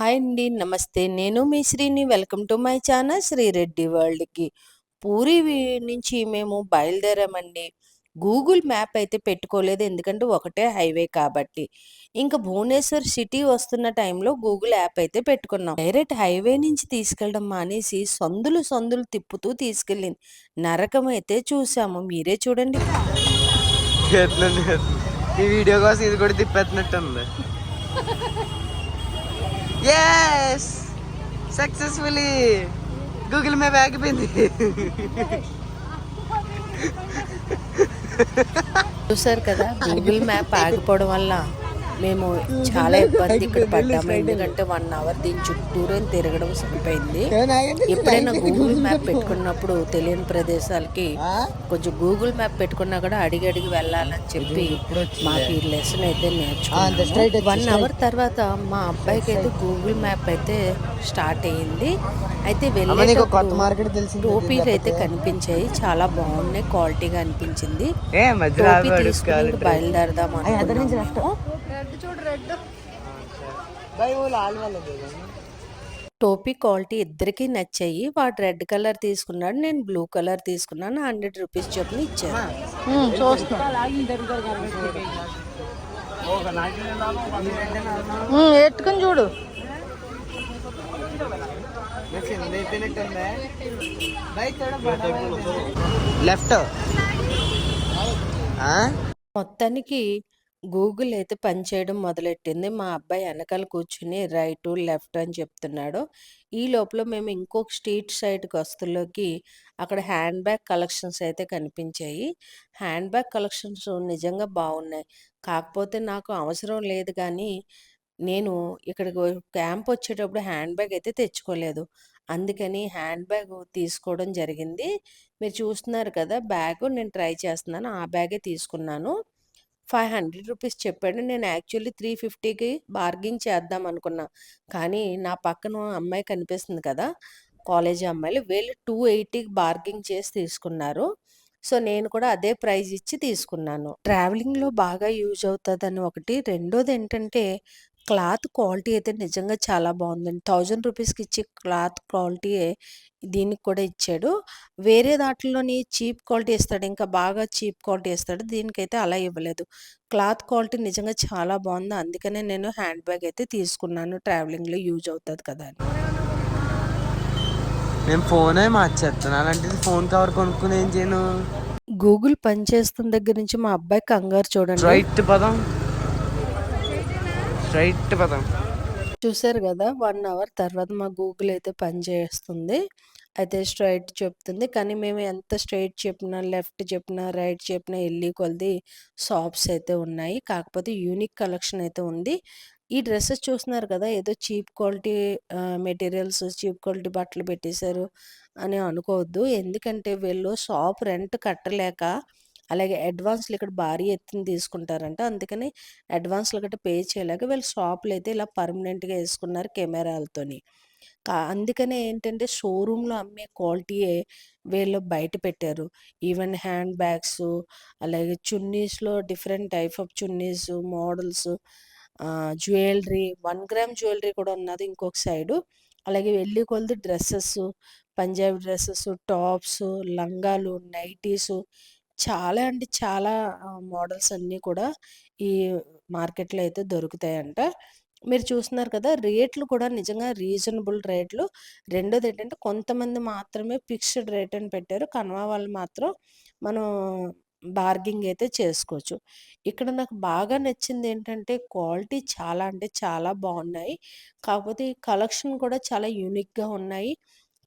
Hi అండి నమస్తే. నేను మీ Srini. Welcome to my channel Srireddy వరల్డ్కి. Puri నుంచి మేము బయలుదేరామండి. గూగుల్ మ్యాప్ అయితే పెట్టుకోలేదు. ఎందుకంటే ఒకటే హైవే కాబట్టి. ఇంకా భువనేశ్వర్ సిటీ వస్తున్న టైంలో గూగుల్ యాప్ అయితే పెట్టుకున్నాం. డైరెక్ట్ హైవే నుంచి తీసుకెళ్ళడం మానేసి సందులు సందులు తిప్పుతూ తీసుకెళ్ళింది. నరకం అయితే చూసాము. మీరే చూడండి. ఈ వీడియో కోసం ఇది కూడా తిప్పేస్తున్నట్టు ఎస్ సక్సెస్ఫుల్లీ గూగుల్ మ్యాప్ ఆగిపోయింది. చూసారు కదా గూగుల్ మ్యాప్ ఆగిపోవడం వల్ల మేము చాలా ఇబ్బంది ఇక్కడ పడ్డాము. ఎందుకంటే వన్ అవర్ దీని చుట్టూరే తిరగడం సరిపోయింది. ఎప్పుడైనా గూగుల్ మ్యాప్ పెట్టుకున్నప్పుడు తెలియని ప్రదేశాలకి కొంచెం గూగుల్ మ్యాప్ పెట్టుకున్నా కూడా అడిగి అడిగి వెళ్ళాలని చెప్పి మాకు ఈ లెసన్ అయితే నేర్చుకున్నాము. వన్ అవర్ తర్వాత మా అబ్బాయికి అయితే గూగుల్ మ్యాప్ అయితే స్టార్ట్ అయ్యింది. అయితే తెలిసింది టోపీలు అయితే కనిపించాయి. చాలా బాగున్నాయి క్వాలిటీగా అనిపించింది. ఏ టోపీ క్వాలిటీ ఇద్దరికి నచ్చాయి. వాడు రెడ్ కలర్ తీసుకున్నాడు నేను బ్లూ కలర్ తీసుకున్నాను హండ్రెడ్ రూపీస్ చొప్పున ఇచ్చాను ఎట్టుకుని చూడు. లెఫ్ట్. మొత్తానికి గూగుల్ అయితే పనిచేయడం మొదలెట్టింది. మా అబ్బాయి వెనకాల కూర్చుని రైట్ లెఫ్ట్ అని చెప్తున్నాడు. ఈ లోపల మేము ఇంకొక స్ట్రీట్ సైడ్కి వస్తులోకి అక్కడ హ్యాండ్ బ్యాగ్ కలెక్షన్స్ అయితే కనిపించాయి. హ్యాండ్ బ్యాగ్ కలెక్షన్స్ నిజంగా బాగున్నాయి. కాకపోతే నాకు అవసరం లేదు కానీ నేను ఇక్కడికి క్యాంప్ వచ్చేటప్పుడు హ్యాండ్ బ్యాగ్ అయితే తెచ్చుకోలేదు. అందుకని హ్యాండ్ బ్యాగ్ తీసుకోవడం జరిగింది. మీరు చూస్తున్నారు కదా బ్యాగ్ నేను ట్రై చేస్తున్నాను. ఆ బ్యాగే తీసుకున్నాను. ఫైవ్ హండ్రెడ్ రూపీస్ చెప్పాడు. నేను యాక్చువల్లీ త్రీ ఫిఫ్టీకి బార్గింగ్ చేద్దాం అనుకున్నా. కానీ నా పక్కన అమ్మాయి కనిపిస్తుంది కదా! కాలేజీ అమ్మాయిలు వీళ్ళు టూ ఎయిటీకి బార్గింగ్ చేసి తీసుకున్నారు. సో నేను కూడా అదే ప్రైజ్ ఇచ్చి తీసుకున్నాను. ట్రావెలింగ్లో బాగా యూజ్ అవుతుందని ఒకటి. రెండోది ఏంటంటే క్లాత్ క్వాలిటీ అయితే నిజంగా చాలా బాగుందండి. థౌజండ్ రూపీస్కి ఇచ్చే క్లాత్ క్వాలిటీ దీనికి కూడా ఇచ్చాడు. వేరే దాంట్లోని చీప్ క్వాలిటీ ఇస్తాడు. ఇంకా బాగా చీప్ క్వాలిటీ ఇస్తాడు. దీనికైతే అలా ఇవ్వలేదు. క్లాత్ క్వాలిటీ నిజంగా చాలా బాగుంది. అందుకనే నేను హ్యాండ్ బ్యాగ్ అయితే తీసుకున్నాను. ట్రావెలింగ్లో యూజ్ అవుతుంది కదా అని. నేను ఫోనే మార్చేస్తాను అలాంటిది ఫోన్ కవర్ కొనుక్కుని ఏం చేయను? గూగుల్ పనిచేస్తున్న దగ్గర నుంచి మా అబ్బాయి కంగారు చూడండి. స్ట్రైట్ పదం. స్ట్రైట్ పదం. చూసారు కదా వన్ అవర్ తర్వాత మా గూగుల్ అయితే పనిచేస్తుంది అయితే స్ట్రైట్ చెప్తుంది. కానీ మేము ఎంత స్ట్రైట్ చెప్పినా లెఫ్ట్ చెప్పినా రైట్ చెప్పినా వెళ్ళి కొలది షాప్స్ అయితే ఉన్నాయి. కాకపోతే యూనిక్ కలెక్షన్ అయితే ఉంది. ఈ డ్రెస్సెస్ చూస్తున్నారు కదా ఏదో cheap quality materials cheap quality బట్టలు పెట్టేశారు అని అనుకోవద్దు. ఎందుకంటే వీళ్ళు షాప్ రెంట్ కట్టలేక అలాగే అడ్వాన్స్లు ఇక్కడ భారీ ఎత్తున తీసుకుంటారంట. అందుకని అడ్వాన్స్లు గట్రా పే చేయలేక వీళ్ళు షాపులు అయితే ఇలా పర్మనెంట్గా వేసుకున్నారు కెమెరాలతోని. కా అందుకనే ఏంటంటే షోరూంలో అమ్మే క్వాలిటీయే వీళ్ళు బయట పెట్టారు. ఈవెన్ హ్యాండ్ బ్యాగ్స్ అలాగే చున్నీస్లో different type of chunnis models jewellery one gram jewellery కూడా ఉన్నది ఇంకొక సైడు. అలాగే వెళ్ళి కొలది డ్రెస్సెస్ పంజాబీ డ్రెస్సెస్ టాప్స్ లంగాలు నైటీస్ చాలా అంటే చాలా మోడల్స్ అన్నీ కూడా ఈ మార్కెట్లో అయితే దొరుకుతాయంట. మీరు చూస్తున్నారు కదా రేట్లు కూడా నిజంగా రీజనబుల్ రేట్లు. రెండోది ఏంటంటే కొంతమంది మాత్రమే ఫిక్స్డ్ రేట్ అని పెట్టారు. కన్వా వాళ్ళు మాత్రం మనం బార్గింగ్ అయితే చేసుకోవచ్చు. ఇక్కడ నాకు బాగా నచ్చింది ఏంటంటే క్వాలిటీ చాలా అంటే చాలా బాగున్నాయి. కాకపోతే ఈ కలెక్షన్ కూడా చాలా యూనిక్గా ఉన్నాయి.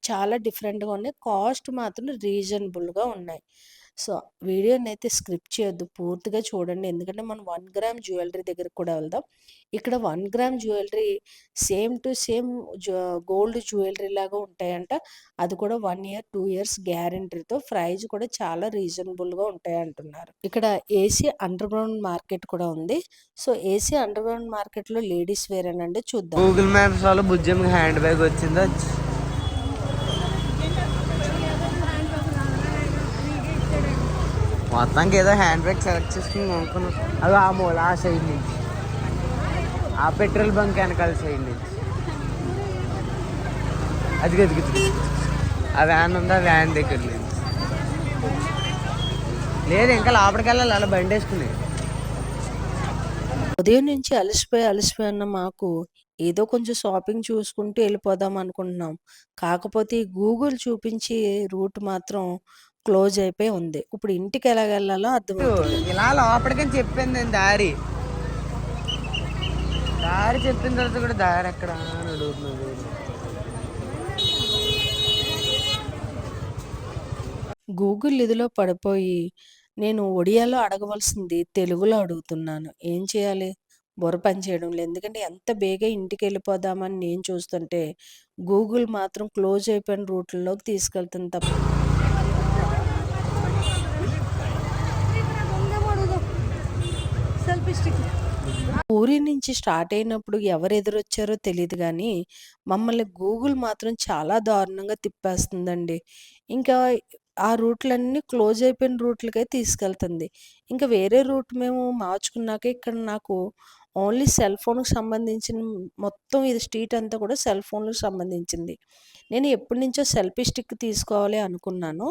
చాలా డిఫరెంట్గా ఉన్నాయి. కాస్ట్ మాత్రం రీజనబుల్గా ఉన్నాయి. సో వీడియోని అయితే స్క్రిప్ట్ చేయొద్దు. పూర్తిగా చూడండి. ఎందుకంటే మనం వన్ గ్రామ్ జ్యువెలరీ దగ్గర కూడా వెళ్దాం. ఇక్కడ one gram jewellery same to same gold jewellery లాగా ఉంటాయంట. అది కూడా వన్ ఇయర్ టూ ఇయర్స్ గ్యారంటీతో ప్రైజ్ కూడా చాలా రీజనబుల్గా ఉంటాయి అంటున్నారు ఇక్కడ ఏసీ అండర్ గ్రౌండ్ మార్కెట్ కూడా ఉంది. సో ఏసీ అండర్ గ్రౌండ్ మార్కెట్లో లేడీస్ వేరేనండి. చూద్దాం. గూగుల్ మ్యాప్స్ వాళ్ళు బుజ్జమ్కి హ్యాండ్ బ్యాగ్ వచ్చిందా? మొత్తానికి ఏదో హ్యాండ్ బ్యాగ్ సెలెక్ట్ చేసుకుని అనుకున్నాం అది ఆ మూల ఆ సైడ్ నుంచి. ఆ పెట్రోల్ బంక్ వెనకాల సైడ్ నుంచి. అది అది ఆ వ్యాన్ ఉంది ఆ వ్యాన్ దగ్గర లేదు లేదు ఇంకా లోపలికి వెళ్ళాలి అలా బండి వేసుకుని. ఉదయం నుంచి అలసిపోయి అలసిపోయి అన్న మాకు ఏదో కొంచెం షాపింగ్ చూసుకుంటూ వెళ్ళిపోదాం అనుకుంటున్నాం. కాకపోతే గూగుల్ చూపించి రూట్ మాత్రం క్లోజ్ అయిపోయి ఉంది. ఇప్పుడు ఇంటికి ఎలాగెళ్ళాలో అర్థమవుతలేదు. ఇలా లోపలికని చెప్పింది దారి దారి చెప్పిన తర్వాత కూడా దారి ఎక్కడ అని అడుగుతున్నాడు గూగుల్ ఇదిలో పడిపోయి నేను ఒడియాలో అడగవలసింది తెలుగులో అడుగుతున్నాను. ఏం చేయాలి? బుర్ర పని చేయడం లేదు. ఎందుకంటే ఎంత బేగా ఇంటికెళ్ళిపోదామని నేను చూస్తుంటే గూగుల్ మాత్రం క్లోజ్ అయిపోయిన రూట్‌ల్లోకి తీసుకెళ్తుంది తప్ప పూరి నుంచి స్టార్ట్ అయినప్పుడు ఎవరు ఎదురొచ్చారో తెలియదు కానీ మమ్మల్ని గూగుల్ మాత్రం చాలా దారుణంగా తిప్పేస్తుందండి. ఇంకా ఆ రూట్‌లన్నీ క్లోజ్ అయిపోయిన రూట్‌లకే తీసుకెళ్తుంది. ఇంకా వేరే రూట్ మేము మార్చుకున్నాక ఇక్కడ నాకు ఓన్లీ సెల్ ఫోన్‌కి సంబంధించిన మొత్తం ఇది స్ట్రీట్ అంతా కూడా సెల్ ఫోన్‌లకు సంబంధించింది. నేను ఎప్పటి నుంచో సెల్ఫీ స్టిక్ తీసుకోవాలి అనుకున్నాను.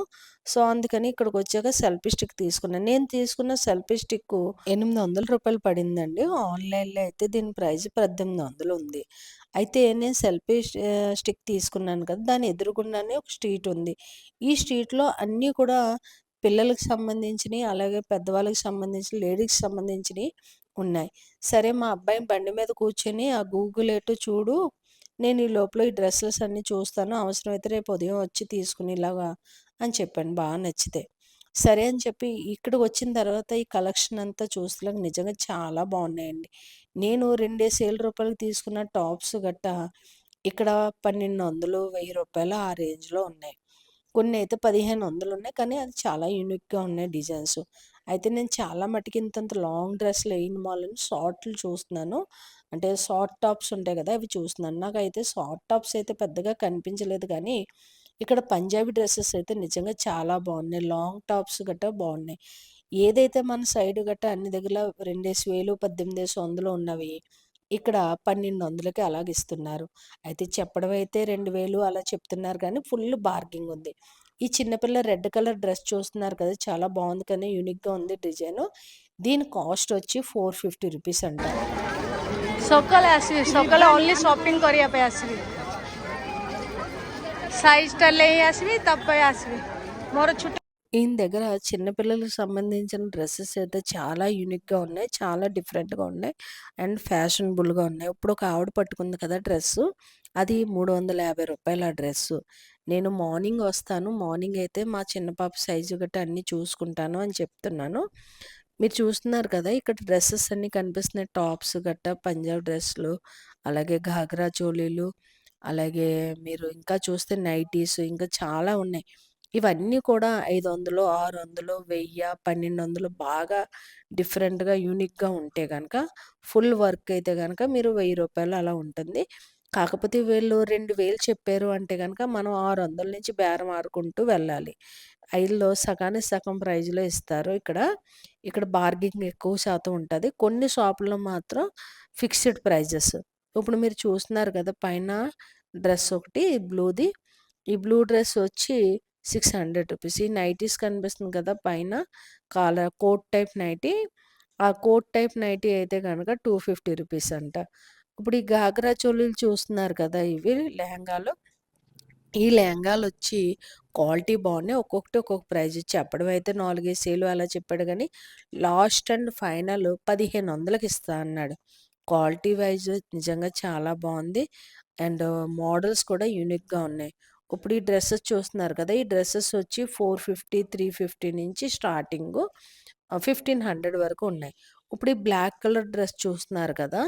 సో, అందుకని ఇక్కడికి వచ్చాక సెల్ఫీ స్టిక్ తీసుకున్నాను. నేను తీసుకున్న సెల్ఫీ స్టిక్కు రూ. 800 పడిందండి. ఆన్‌లైన్‌లో అయితే దీని ప్రైస్ 1800 ఉంది. అయితే నేను సెల్ఫీ స్టిక్ తీసుకున్నాను కదా! దాని ఎదురుగుండానే ఒక స్ట్రీట్ ఉంది. ఈ స్ట్రీట్‌లో అన్నీ కూడా పిల్లలకు సంబంధించినవి అలాగే పెద్దవాళ్ళకి సంబంధించిన, లేడీస్‌కి సంబంధించినవి ఉన్నాయి. సరే మా అబ్బాయి బండి మీద కూర్చొని ఆ గూగుల్ ఎటు చూడు, నేను ఈ లోపల ఈ డ్రెస్సెస్ అన్నీ చూస్తాను. అవసరమైతే రేపు ఉదయం వచ్చి తీసుకునేలాగా అని చెప్పాను. బాగా నచ్చితే. సరే అని చెప్పి ఇక్కడికి వచ్చిన తర్వాత ఈ కలెక్షన్ అంతా చూస్తున్నాక నిజంగా చాలా బాగున్నాయండి. నేను రూ. 2000 తీసుకున్న టాప్స్ గట్టా ఇక్కడ పన్నెండు వందలు వెయ్యి రూపాయలు ఆ రేంజ్‌లో ఉన్నాయి. కొన్ని అయితే పదిహేను వందలు ఉన్నాయి. కానీ అది చాలా యూనిక్‌గా ఉన్నాయి డిజైన్స్. అయితే నేను చాలా మటుకు ఇంతంత లాంగ్ డ్రెస్‌లు వేయని మాలని షార్ట్‌లు చూస్తున్నాను. అంటే షార్ట్ టాప్స్ ఉంటాయి కదా! అవి చూస్తున్నాను. నాకైతే షార్ట్ టాప్స్ అయితే పెద్దగా కనిపించలేదు కానీ, ఇక్కడ పంజాబీ డ్రెస్సెస్ అయితే నిజంగా చాలా బాగున్నాయి. లాంగ్ టాప్స్ గట్రా బాగున్నాయి. ఏదైతే మన సైడ్ గట్రా అన్ని దగ్గర 2000, 1800 ఉన్నవి ఇక్కడ 1200కి అలాగ ఇస్తున్నారు. అయితే చెప్పడం అయితే 2000 అలా చెప్తున్నారు కానీ ఫుల్ బార్గింగ్ ఉంది. ఈ చిన్న పిల్ల రెడ్ కలర్ డ్రెస్ చూస్తున్నారు కదా! చాలా బాగుంది కానీ యూనిక్‌గా ఉంది డిజైను. దీని కాస్ట్ వచ్చి రూ. 450 అంట. ସକାଳେ ଆସିବି ସକାଳେ ଓନ୍ଲି ସପିଂ କରିବା ପାଇଁ ଆସିବି ସାଇଜ୍ଟା ନେଇ ଆସିବି ତାପରେ ଆସିବି ମୋର ଛୁଟି ఈయన దగ్గర చిన్నపిల్లలకు సంబంధించిన డ్రెస్సెస్ అయితే చాలా యూనిక్‌గా ఉన్నాయి. చాలా డిఫరెంట్‌గా ఉన్నాయి. అండ్ ఫ్యాషనబుల్‌గా ఉన్నాయి. ఇప్పుడు ఒక ఆవిడ పట్టుకుంది కదా డ్రెస్సు. అది రూ. 350 ఆ డ్రెస్సు. నేను మార్నింగ్ వస్తాను. మార్నింగ్ అయితే మా చిన్న పాప సైజు గట్టా అన్నీ చూసుకుంటాను అని చెప్తున్నాను. మీరు చూస్తున్నారు కదా! ఇక్కడ డ్రెస్సెస్ అన్నీ కనిపిస్తున్నాయి. టాప్స్ గట్ట పంజాబ్ డ్రెస్సులు అలాగే ఘాగ్రా చోలీలు, అలాగే మీరు ఇంకా చూస్తే నైటీస్ ఇంకా చాలా ఉన్నాయి. ఇవన్నీ కూడా 500, 600, 1000, 1200 బాగా డిఫరెంట్‌గా, యూనిక్‌గా ఉంటే కనుక ఫుల్ వర్క్ అయితే కనుక మీరు వెయ్యి రూపాయలు అలా ఉంటుంది. కాకపోతే వీళ్ళు 2000 చెప్పారు అంటే కనుక మనం 600 నుంచి బేరం ఆడుకుంటూ వెళ్ళాలి. ఐదులో సగానికి సగం ప్రైజ్‌లో ఇస్తారు ఇక్కడ. ఇక్కడ బార్గింగ్ ఎక్కువ శాతం ఉంటుంది కొన్ని షాపుల్లో మాత్రం ఫిక్స్డ్ ప్రైజెస్. ఇప్పుడు మీరు చూస్తున్నారు కదా! పైన డ్రెస్ ఒకటి బ్లూది. ఈ బ్లూ డ్రెస్ వచ్చి సిక్స్ హండ్రెడ్ రూపీస్ ఈ నైటీస్ కనిపిస్తుంది కదా! పైన కాలర్ కోట్ టైప్ నైటీ. ఆ కోట్ టైప్ నైటీ అయితే కనుక టూ ఫిఫ్టీ రూపీస్ అంట. ఇప్పుడు ఈ ఘాగ్రా చోళీలు చూస్తున్నారు కదా! ఇవి లెహంగాలు. ఈ లెహంగాలొచ్చి క్వాలిటీ బాగున్నాయి. ఒక్కొక్కటి ఒక్కొక్క ప్రైజ్ చెప్పడం అయితే నాలుగేసేలు అలా చెప్పాడు కానీ లాస్ట్ అండ్ ఫైనల్ 1500కి ఇస్తా అన్నాడు. క్వాలిటీ వైజ్ నిజంగా చాలా బాగుంది. అండ్ మోడల్స్ కూడా యూనిక్‌గా ఉన్నాయి. ఇప్పుడు ఈ డ్రెస్సెస్ చూస్తున్నారు కదా! ఈ డ్రెస్సెస్ వచ్చి 450, 350 నుంచి స్టార్టింగు ఫిఫ్టీన్ హండ్రెడ్ వరకు ఉన్నాయి. ఇప్పుడు ఈ బ్లాక్ కలర్ డ్రెస్ చూస్తున్నారు కదా!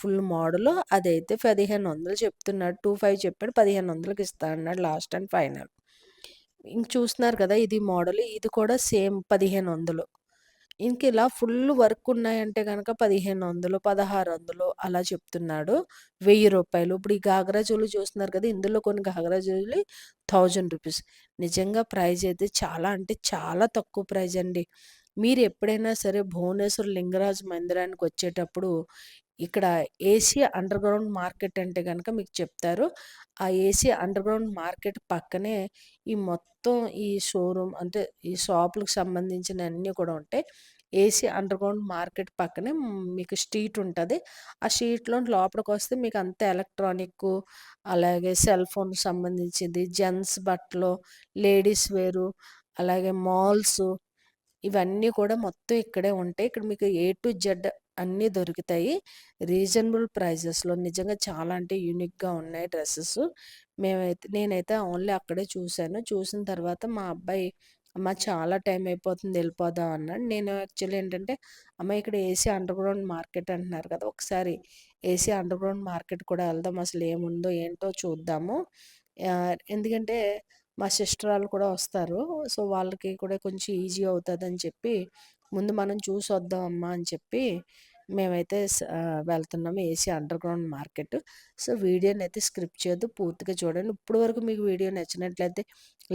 ఫుల్ మోడల్ అదైతే 1500 చెప్తున్నాడు. 25 చెప్పాడు. 1500కి ఇస్తా అన్నాడు లాస్ట్ అండ్ ఫైనల్. ఇంక చూస్తున్నారు కదా! ఇది మోడల్. ఇది కూడా సేమ్ 1500. ఇంక ఇలా ఫుల్ వర్క్ ఉన్నాయంటే గనక 1500, 1600 అలా చెప్తున్నాడు. వెయ్యి రూపాయలు ఇప్పుడు ఈ ఘాగ్రా జోలు చూస్తున్నారు కదా! ఇందులో కొన్ని ఘాగ్రా జోలు థౌజండ్ రూపీస్ నిజంగా ప్రైజ్ అయితే చాలా అంటే చాలా తక్కువ ప్రైజ్ అండి. మీరు ఎప్పుడైనా సరే భువనేశ్వర్ లింగరాజ్ మందిరానికి వచ్చేటప్పుడు ఇక్కడ ఏసీ అండర్ గ్రౌండ్ మార్కెట్ అంటే కనుక మీకు చెప్తారు. ఆ ఏసీ అండర్ గ్రౌండ్ మార్కెట్ పక్కనే ఈ మొత్తం ఈ షోరూమ్ అంటే ఈ షాపులకు సంబంధించినయన్నీ కూడా ఉంటాయి. ఏసీ అండర్ గ్రౌండ్ మార్కెట్ పక్కనే మీకు స్ట్రీట్ ఉంటుంది ఆ స్ట్రీట్‌లో లోపలికొస్తే మీకు అంతా ఎలక్ట్రానిక్కు, అలాగే సెల్ ఫోన్‌కి సంబంధించింది, జెంట్స్ బట్టలు, లేడీస్ వేరు, అలాగే మాల్స్ ఇవన్నీ కూడా మొత్తం ఇక్కడే ఉంటాయి. ఇక్కడ మీకు ఏ టు జెడ్ అన్నీ దొరుకుతాయి. రీజనబుల్ ప్రైజెస్‌లో నిజంగా చాలా అంటే యూనిక్‌గా ఉన్నాయి డ్రెస్సెస్ మేమైతే నేనైతే ఓన్లీ అక్కడే చూశాను చూసిన తర్వాత మా అబ్బాయి, అమ్మ చాలా టైం అయిపోతుంది వెళ్ళిపోదాం అన్నాడు. నేను యాక్చువల్లీ ఏంటంటే, అమ్మ ఇక్కడ ఏసీ అండర్ గ్రౌండ్ మార్కెట్ అంటున్నారు కదా! ఒకసారి ఏసీ అండర్ గ్రౌండ్ మార్కెట్ కూడా వెళ్దాం అసలు ఏముందో ఏంటో చూద్దాము. ఎందుకంటే మా సిస్టర్ వాళ్ళు కూడా వస్తారు. సో, వాళ్ళకి కూడా కొంచెం ఈజీ అని చెప్పి, ముందు మనం చూసి వద్దాం అమ్మా అని చెప్పి, మేమైతే వెళ్తున్నాము AC underground market. So, వీడియోని అయితే స్క్రిప్ట్ చేయొద్దు. పూర్తిగా చూడండి. ఇప్పటి వరకు మీకు వీడియో నచ్చినట్లయితే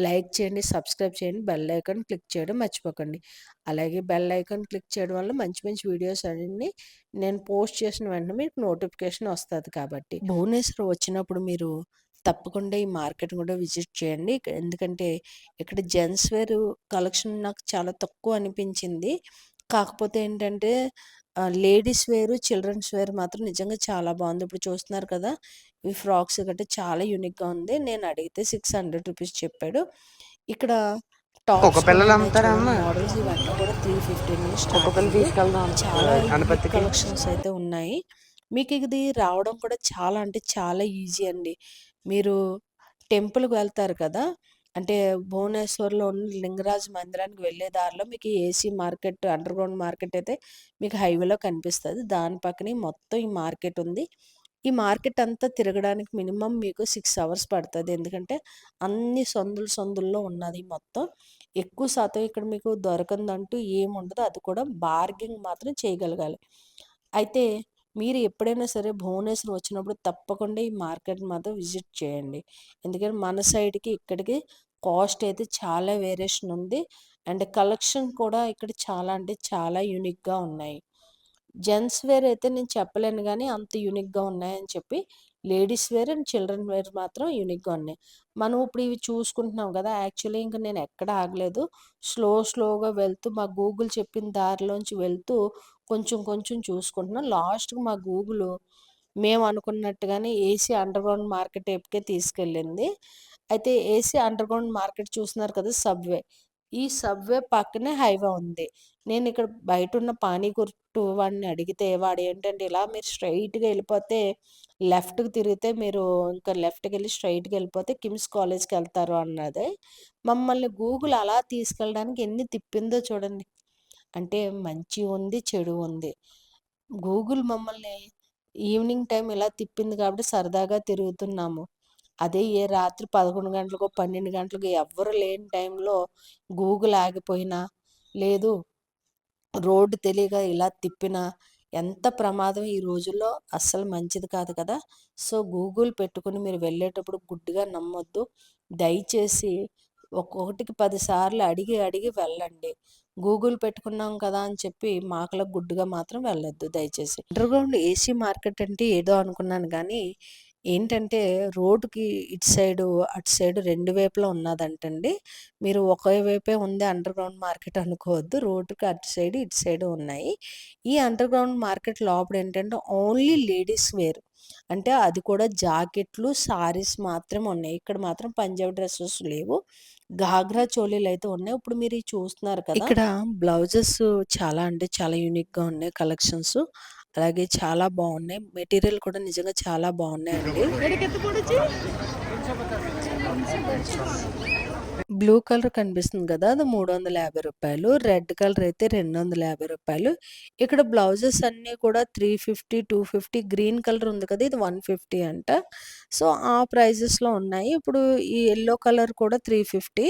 లైక్ చేయండి, సబ్స్క్రైబ్ చేయండి, బెల్ ఐకాన్ క్లిక్ చేయడం మర్చిపోకండి. అలాగే బెల్ ఐకాన్ క్లిక్ చేయడం వల్ల మంచి మంచి వీడియోస్ అన్నీ నేను పోస్ట్ చేసిన వెంటనే మీకు నోటిఫికేషన్ వస్తుంది కాబట్టి. భువనేశ్వర్ వచ్చినప్పుడు మీరు తప్పకుండా ఈ మార్కెట్‌ని కూడా విజిట్ చేయండి. ఎందుకంటే ఇక్కడ జెంట్స్ వేర్ కలెక్షన్ నాకు చాలా తక్కువ అనిపించింది. కాకపోతే ఏంటంటే లేడీస్ వేరు, చిల్డ్రన్స్ వేర్ మాత్రం నిజంగా చాలా బావుంది. ఇప్పుడు చూస్తున్నారు కదా! ఈ ఫ్రాక్స్ గట్టా చాలా యూనిక్‌గా ఉంది. నేను అడిగితే రూ. 600 చెప్పాడు. ఇక్కడ ఒక కూడా పిల్లలు ఉన్నాయి అమ్ముతారా చూడండి అమ్మ? మోడల్స్ ఇవన్నీ కూడా 350 నుంచి ఒక పిల్ల స్టార్టింగ్. తీసుకెళ్దాం చాలా. కలెక్షన్స్ అయితే ఉన్నాయి. మీకు ఇది రావడం కూడా చాలా అంటే చాలా ఈజీ అండి. మీరు టెంపుల్‌కి వెళ్తారు కదా! అంటే భువనేశ్వర్‌లో ఉన్న లింగరాజ్ మందిరానికి వెళ్ళే దారిలో మీకు AC market underground market అయితే మీకు హైవేలో కనిపిస్తుంది దాని పక్కనే మొత్తం ఈ మార్కెట్ ఉంది. ఈ మార్కెట్ అంతా తిరగడానికి మినిమం మీకు సిక్స్ అవర్స్ పడుతుంది ఎందుకంటే అన్ని సందులు సందుల్లో ఉన్నది మొత్తం. ఎక్కువ శాతం ఇక్కడ మీకు దొరకందంటూ ఏముండదు. అది కూడా బార్గింగ్ మాత్రం చేయగలగాలి. అయితే మీరు ఎప్పుడైనా సరే భువనేశ్వర్ వచ్చినప్పుడు తప్పకుండా ఈ మార్కెట్ మాత్రం విజిట్ చేయండి. ఎందుకంటే మన సైడ్‌కి, ఇక్కడికి కాస్ట్ అయితే చాలా వేరియేషన్ ఉంది. అండ్ కలెక్షన్ కూడా ఇక్కడ చాలా అంటే చాలా యూనిక్‌గా ఉన్నాయి. జెంట్స్ వేర్ అయితే నేను చెప్పలేను కానీ అంత యూనిక్‌గా ఉన్నాయని చెప్పి. Ladies wear and children wear మాత్రం యూనిక్‌గా ఉన్నాయి. మనం ఇప్పుడు ఇవి చూసుకుంటున్నాం కదా! యాక్చువల్లీ ఇంకా నేను ఎక్కడ ఆగలేదు. స్లో స్లోగా వెళ్తూ మా గూగుల్ చెప్పిన దారిలోంచి వెళ్తూ కొంచెం కొంచెం చూసుకుంటున్నాం. లాస్ట్‌కి మా గూగులు మేము అనుకున్నట్టుగానే ఏసీ అండర్ గ్రౌండ్ మార్కెట్ వైపుకే తీసుకెళ్ళింది. అయితే ఏసీ అండర్ గ్రౌండ్ మార్కెట్ చూస్తున్నారు కదా! సబ్‌వే. ఈ సబ్‌వే పక్కనే హైవే ఉంది. నేను ఇక్కడ బయటున్న పానీ కొట్టు వాడిని అడిగితే వాడేంటంటే ఇలా మీరు స్ట్రెయిట్‌గా వెళ్ళిపోతే లెఫ్ట్‌కి తిరిగితే మీరు ఇంకా లెఫ్ట్కి వెళ్ళి స్ట్రెయిట్‌గా వెళ్ళిపోతే కిమ్స్ కాలేజ్కి వెళ్తారు అన్నది. మమ్మల్ని గూగుల్ అలా తీసుకెళ్ళడానికి ఎన్ని తిప్పిందో చూడండి. అంటే మంచి ఉంది, చెడు ఉంది. గూగుల్ మమ్మల్ని ఈవినింగ్ టైం ఇలా తిప్పింది కాబట్టి సరదాగా తిరుగుతున్నాము. అదే ఏ రాత్రి 11 గంటలకో, 12 గంటలకో ఎవ్వరు లేని టైంలో గూగుల్ ఆగిపోయినా, లేదు రోడ్డు తెలియక ఇలా తిప్పినా ఎంత ప్రమాదం ఈ రోజుల్లో అస్సలు మంచిది కాదు కదా! సో, గూగుల్ పెట్టుకుని మీరు వెళ్ళేటప్పుడు గుడ్డిగా నమ్మొద్దు. దయచేసి ఒక్కొక్కటికి పదిసార్లు అడిగి అడిగి వెళ్ళండి. గూగుల్ పెట్టుకున్నాం కదా అని చెప్పి మాకల గుడ్డుగా మాత్రం వెళ్ళొద్దు దయచేసి. అండర్ గ్రౌండ్ ఏసీ మార్కెట్ అంటే ఏదో అనుకున్నాను కానీ ఏంటంటే రోడ్డుకి ఇటు సైడు, అటు సైడు రెండు వైపులా ఉన్నదంటండి మీరు ఒకే వైపే ఉంది అండర్ గ్రౌండ్ మార్కెట్ అనుకోవద్దు. రోడ్డుకి అటు సైడ్ ఇటు సైడు ఉన్నాయి. ఈ అండర్ గ్రౌండ్ మార్కెట్ లోపల ఏంటంటే ఓన్లీ లేడీస్ వేర్. అంటే అది కూడా జాకెట్లు, సారీస్ మాత్రమే ఉన్నాయి. ఇక్కడ మాత్రం పంజాబీ డ్రెస్సెస్ లేవు. ఘాగ్రా చోలీలయితే ఉన్నాయి. ఇప్పుడు మీరు చూస్తున్నారు కదా! ఇక్కడ బ్లౌజెస్ చాలా అంటే చాలా యూనిక్‌గా ఉన్నాయి కలెక్షన్స్. అలాగే చాలా బావున్నాయి. మెటీరియల్ కూడా నిజంగా చాలా బావున్నాయండి. బ్లూ కలర్ కనిపిస్తుంది కదా! అది మూడు వందల యాభై రూపాయలు. రెడ్ కలర్ అయితే రెండు వందల యాభై రూపాయలు. ఇక్కడ బ్లౌజెస్ అన్నీ కూడా three fifty two fifty green colour ఉంది కదా! ఇది వన్ ఫిఫ్టీ అంట. సో ఆ ప్రైజెస్లో ఉన్నాయి. ఇప్పుడు ఈ ఎల్లో కలర్ కూడా త్రీ ఫిఫ్టీ.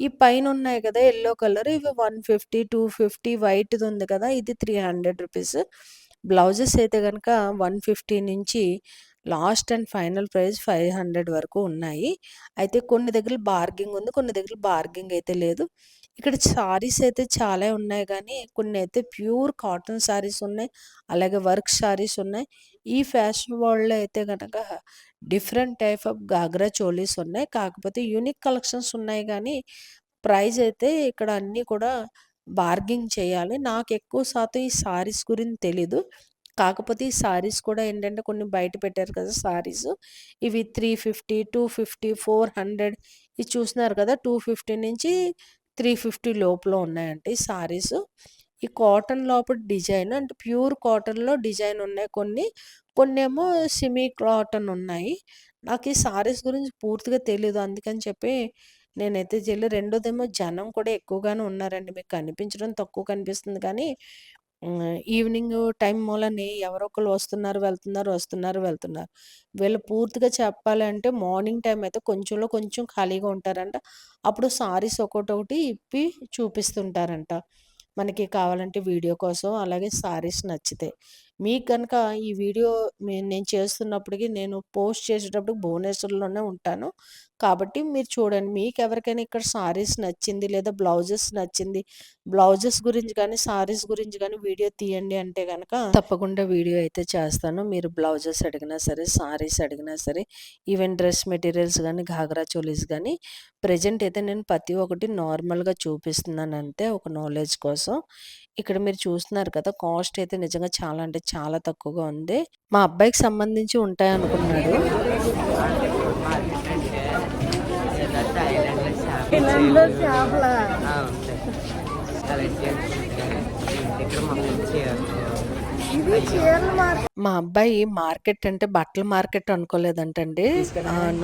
ఈ పైన ఉన్నాయి కదా ఎల్లో కలర్. ఇవి వన్ ఫిఫ్టీ టూ ఫిఫ్టీ వైట్ది ఉంది కదా! ఇది త్రీ హండ్రెడ్ రూపీస్. బ్లౌజెస్ అయితే కనుక వన్ ఫిఫ్టీ నుంచి లాస్ట్ అండ్ ఫైనల్ ప్రైస్ 500 వరకు ఉన్నాయి. అయితే కొన్ని దగ్గర బార్గింగ్ ఉంది. కొన్ని దగ్గర బార్గింగ్ అయితే లేదు. ఇక్కడ సారీస్ అయితే చాలా ఉన్నాయి కానీ కొన్ని అయితే ప్యూర్ కాటన్ సారీస్ ఉన్నాయి. అలాగే వర్క్ సారీస్ ఉన్నాయి. ఈ ఫ్యాషన్ వరల్డ్‌లో అయితే కనుక different type of ghagra cholis ఉన్నాయి. కాకపోతే యూనిక్ కలెక్షన్స్ ఉన్నాయి కానీ ప్రైస్ అయితే ఇక్కడ అన్నీ కూడా బార్గింగ్ చేయాలి. నాకు ఎక్కువ శాతం ఈ సారీస్ గురించి తెలీదు. కాకపోతే ఈ సారీస్ కూడా ఏంటంటే కొన్ని బయట పెట్టారు కదా సారీస్. ఇవి 350, 250, 400 ఇది చూస్తున్నారు కదా! 250 నుంచి 350 లోపల ఉన్నాయండి ఈ సారీస్. ఈ కాటన్ లోపల డిజైన్ అంటే ప్యూర్ కాటన్‌లో డిజైన్ ఉన్నాయి కొన్ని. కొన్ని ఏమో సిమీ కాటన్ ఉన్నాయి. నాకు ఈ సారీస్ గురించి పూర్తిగా తెలియదు అందుకని చెప్పి నేనైతే చేయలే. రెండోదేమో జనం కూడా ఎక్కువగానే ఉన్నారండి. మీకు కనిపించడం తక్కువ కనిపిస్తుంది కానీ ఈవినింగ్ టైం మూలని ఎవరో ఒకళ్ళు వస్తున్నారు, వెళ్తున్నారు, వస్తున్నారు, వెళ్తున్నారు. వీళ్ళు పూర్తిగా చెప్పాలంటే మార్నింగ్ టైం అయితే కొంచెంలో కొంచెం ఖాళీగా ఉంటారంట. అప్పుడు సారీస్ ఒక్కోటొకటి ఇప్పి చూపిస్తుంటారంట. మనకి కావాలంటే వీడియో కోసం అలాగే సారీస్ నచ్చితే. మీకు కనుక ఈ వీడియో మే నేను చేస్తున్నప్పటికీ నేను పోస్ట్ చేసేటప్పుడు భువనేశ్వర్‌లోనే ఉంటాను. కాబట్టి మీరు చూడండి. మీకు ఎవరికైనా ఇక్కడ సారీస్ నచ్చింది లేదా బ్లౌజెస్ నచ్చింది. బ్లౌజెస్ గురించి కానీ సారీస్ గురించి కానీ వీడియో తీయండి అంటే కనుక తప్పకుండా వీడియో అయితే చేస్తాను. మీరు బ్లౌజెస్ అడిగినా సరే, సారీస్ అడిగినా సరే, ఈవెన్ డ్రెస్ మెటీరియల్స్ కానీ ఘాగ్రా చోలీస్ కానీ ప్రెజెంట్ అయితే నేను ప్రతి ఒక్కటి నార్మల్‌గా చూపిస్తున్నాను అంతే ఒక నాలెడ్జ్ కోసం. ఇక్కడ మీరు చూస్తున్నారు కదా! కాస్ట్ అయితే నిజంగా చాలా అంటే చాలా తక్కువగా ఉంది. మా అబ్బాయికి సంబంధించి ఉంటాయనుకున్నాడు. ఉంటాయి. కలెక్ట్ ఇక్కడ మా అబ్బాయి మార్కెట్ అంటే బట్టల మార్కెట్ అనుకోలేదంటండి.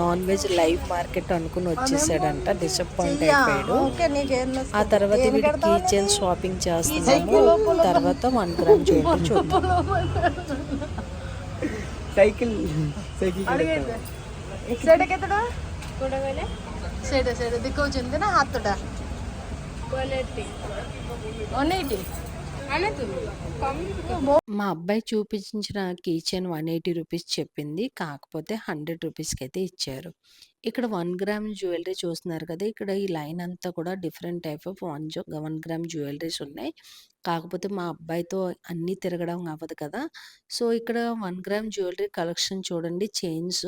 నాన్ వెజ్ లైవ్ మార్కెట్ అనుకుని వచ్చేసాడంట. డిసప్పాయింట్ అయిపోయాడు. ఆ తర్వాత కిచెన్ షాపింగ్ చేస్తాము తర్వాత వన్ గ్రామ్ చూపి చూద్దాం. సైడ్ దిక్కు వచ్చింది నా హాతుడా మా అబ్బాయి చూపించిన కిచెన్ వన్ ఎయిటీ రూపీస్ చెప్పింది. కాకపోతే హండ్రెడ్ రూపీస్కి అయితే ఇచ్చారు. ఇక్కడ వన్ గ్రామ్ జ్యువెలరీ చూస్తున్నారు కదా ఇక్కడ ఈ లైన్ అంతా కూడా different type of one one gram jewelleries ఉన్నాయి. కాకపోతే మా అబ్బాయితో అన్నీ తిరగడం అవ్వదు కదా. సో ఇక్కడ వన్ గ్రామ్ జ్యువెలరీ కలెక్షన్ చూడండి చైన్స్.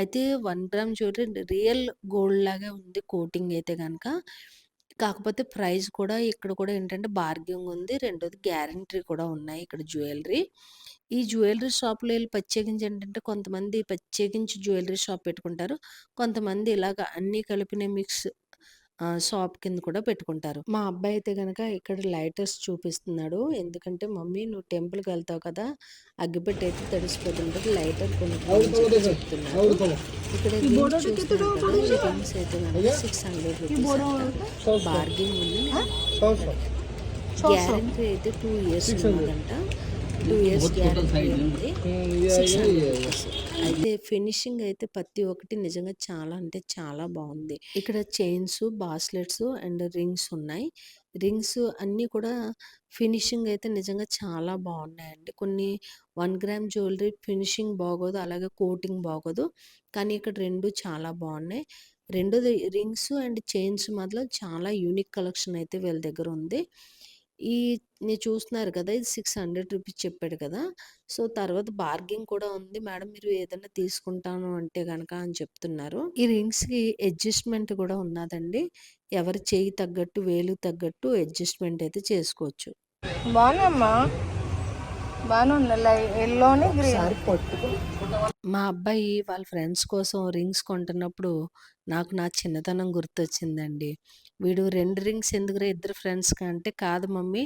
అయితే one gram jewellery real gold లాగే ఉంది కోటింగ్ అయితే కనుక కాకపోతే ప్రైస్ కూడా ఇక్కడ కూడా ఏంటంటే బార్గింగ్ ఉంది. రెండోది గ్యారంటీ కూడా ఉన్నాయి ఇక్కడ జ్యువెలరీ. ఈ జ్యువెలరీ షాప్‌లో వెళ్ళి ప్రత్యేకించి ఏంటంటే కొంతమంది ప్రత్యేకించి జ్యువెలరీ షాప్ పెట్టుకుంటారు. కొంతమంది ఇలాగ అన్నీ కలిపిన మిక్స్ షాప్ కింద కూడా పెట్టుకుంటారు. మా అబ్బాయి అయితే గనక ఇక్కడ లైటర్స్ చూపిస్తున్నాడు. ఎందుకంటే మమ్మీ నువ్వు టెంపుల్‌కెళ్తావు కదా! అగ్గిపెట్టె అయితే తడిసిపోతుంటది. లైటర్ కొనుక్కో అని చెప్పి చెప్తున్నాడు. ఇక్కడ రింగ్స్ చూస్తున్నారు కదా! ఈ రింగ్స్ అయితే గనక 600 రూపీస్ అంట. బార్గెయిన్ ఉంది. గ్యారంటీ అయితే 2 ఇయర్స్ ఉన్నదంట. 2 ఇయర్స్ గ్యారంటీ ఉంది. 600 రూపీస్. అయితే ఫినిషింగ్ అయితే ప్రతి ఒక్కటి నిజంగా చాలా అంటే చాలా బావుంది. ఇక్కడ చైన్స్, బాస్లెట్స్ అండ్ రింగ్స్ ఉన్నాయి. రింగ్స్ అన్నీ కూడా ఫినిషింగ్ అయితే నిజంగా చాలా బావున్నాయండి. కొన్ని 1 గ్రామ్ జ్యువెలరీ ఫినిషింగ్ బాగోదు. అలాగే కోటింగ్ బాగోదు. కానీ ఇక్కడ 2 చాలా బావున్నాయి. రెండోది రింగ్స్ అండ్ చైన్స్ మాత్రం చాలా యూనిక్ కలెక్షన్ అయితే వీళ్ళ దగ్గర ఉంది. ఈ నేను చూస్తున్నారు కదా! ఇది 600 రూపీస్ చెప్పాడు కదా! సో, తర్వాత బార్గింగ్ కూడా ఉంది. మేడం మీరు ఏదైనా తీసుకుంటాను అంటే కనుక అని చెప్తున్నారు. ఈ రింగ్స్‌కి అడ్జస్ట్‌మెంట్ కూడా ఉన్నాదండి. ఎవరి చేయి తగ్గట్టు, వేలు తగ్గట్టు అడ్జస్ట్‌మెంట్ అయితే చేసుకోవచ్చు. బాగున్నామ్మా బాగానే ఉన్నాయి ఎల్లోని గ్రీన్ మా అబ్బాయి వాళ్ళ ఫ్రెండ్స్ కోసం రింగ్స్ కొంటున్నప్పుడు నాకు నా చిన్నతనం గుర్తొచ్చిందండి. వీడు రెండు రింగ్స్ ఎందుకురా ఇద్దరు ఫ్రెండ్స్ అంటే, కాదు మమ్మీ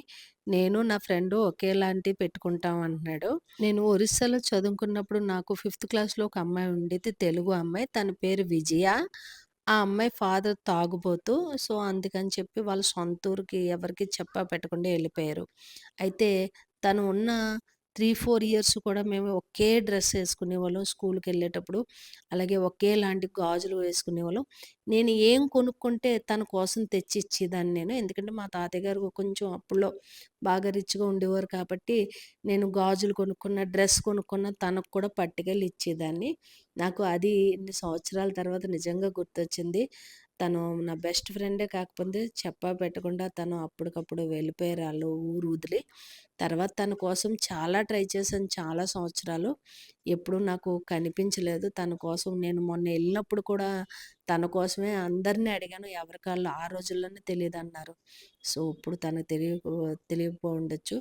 నేను నా ఫ్రెండ్ ఒకేలాంటివి పెట్టుకుంటాం అంటున్నాడు. నేను ఒరిస్సాలో చదువుకున్నప్పుడు నాకు ఫిఫ్త్ క్లాస్‌లో ఒక అమ్మాయి ఉండేది. తెలుగు అమ్మాయి. తన పేరు విజయ. ఆ అమ్మాయి ఫాదర్ తాగుబోతూ సో, అందుకని చెప్పి వాళ్ళ సొంత ఊరికి ఎవరికి చెప్పా పెట్టకుండా వెళ్ళిపోయారు అయితే తను ఉన్న 3, 4 ఇయర్స్ కూడా మేము ఒకే డ్రెస్ వేసుకునేవాళ్ళం స్కూల్కి వెళ్ళేటప్పుడు అలాగే ఒకేలాంటి గాజులు వేసుకునేవాళ్ళం. నేను ఏం కొనుక్కుంటే తన కోసం తెచ్చి ఇచ్చేదాన్ని నేను. ఎందుకంటే మా తాతయ్య గారు కొంచెం అప్పుల్లో బాగా రిచ్‌గా ఉండేవారు కాబట్టి నేను గాజులు కొనుక్కున్న, డ్రెస్ కొనుక్కున్న తనకు కూడా పట్టుకెళ్ళి ఇచ్చేదాన్ని. నాకు అది ఇన్ని సంవత్సరాల తర్వాత నిజంగా గుర్తొచ్చింది. తను నా బెస్ట్ ఫ్రెండే కాకపోతే చెప్పా పెట్టకుండా తను అప్పటికప్పుడు వెళ్ళిపోయారు వాళ్ళు ఊరు వదిలి. తర్వాత తన కోసం చాలా ట్రై చేశాను చాలా సంవత్సరాలు. ఎప్పుడు నాకు కనిపించలేదు. తన కోసం నేను మొన్న వెళ్ళినప్పుడు కూడా తన కోసమే అందరినీ అడిగాను. ఎవరి కాళ్ళు ఆ రోజుల్లోనే తెలియదు అన్నారు సో ఇప్పుడు తనకు తెలియ తెలియకపో ఉండొచ్చు.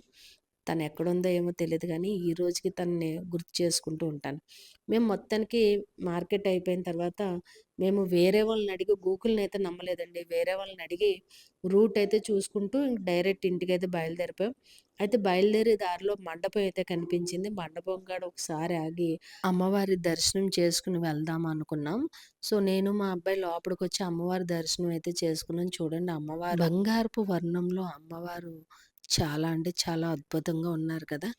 తను ఎక్కడుందో ఏమో తెలియదు కానీ ఈ రోజుకి తనని గుర్తు చేసుకుంటూ ఉంటాను. మేము మొత్తానికి మార్కెట్ అయిపోయిన తర్వాత మేము వేరే వాళ్ళని అడిగి గూగుల్ని అయితే నమ్మలేదండి. వేరే వాళ్ళని అడిగి రూట్ అయితే చూసుకుంటూ ఇంక డైరెక్ట్ ఇంటికి అయితే బయలుదేరిపోయాం. అయితే బయలుదేరే దారిలో మండపం అయితే కనిపించింది. మండపం కాడ ఒకసారి ఆగి అమ్మవారి దర్శనం చేసుకుని వెళ్దాం అనుకున్నాం. సో నేను మా అబ్బాయి లోపలికి వచ్చి అమ్మవారి దర్శనం అయితే చేసుకున్నాం. చూడండి అమ్మవారు బంగారపు వర్ణంలో అమ్మవారు చాలా అంటే చాలా అద్భుతంగా ఉన్నారు కదా!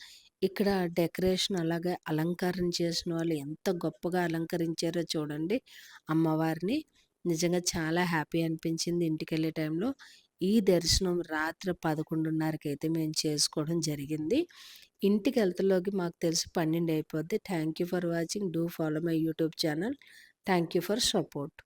ఇక్కడ డెకరేషన్ అలాగే అలంకారం చేసిన వాళ్ళు ఎంత గొప్పగా అలంకరించారో చూడండి. అమ్మవారిని నిజంగా చాలా హ్యాపీ అనిపించింది ఇంటికి వెళ్ళే టైంలో. ఈ దర్శనం రాత్రి పదకొండున్నరకి అయితే మేము చేసుకోవడం జరిగింది. ఇంటికి వెళ్తలోకి మాకు తెలిసి పన్నెండు అయిపోద్ది thank you for watching. Do follow my YouTube channel. Thank you for support.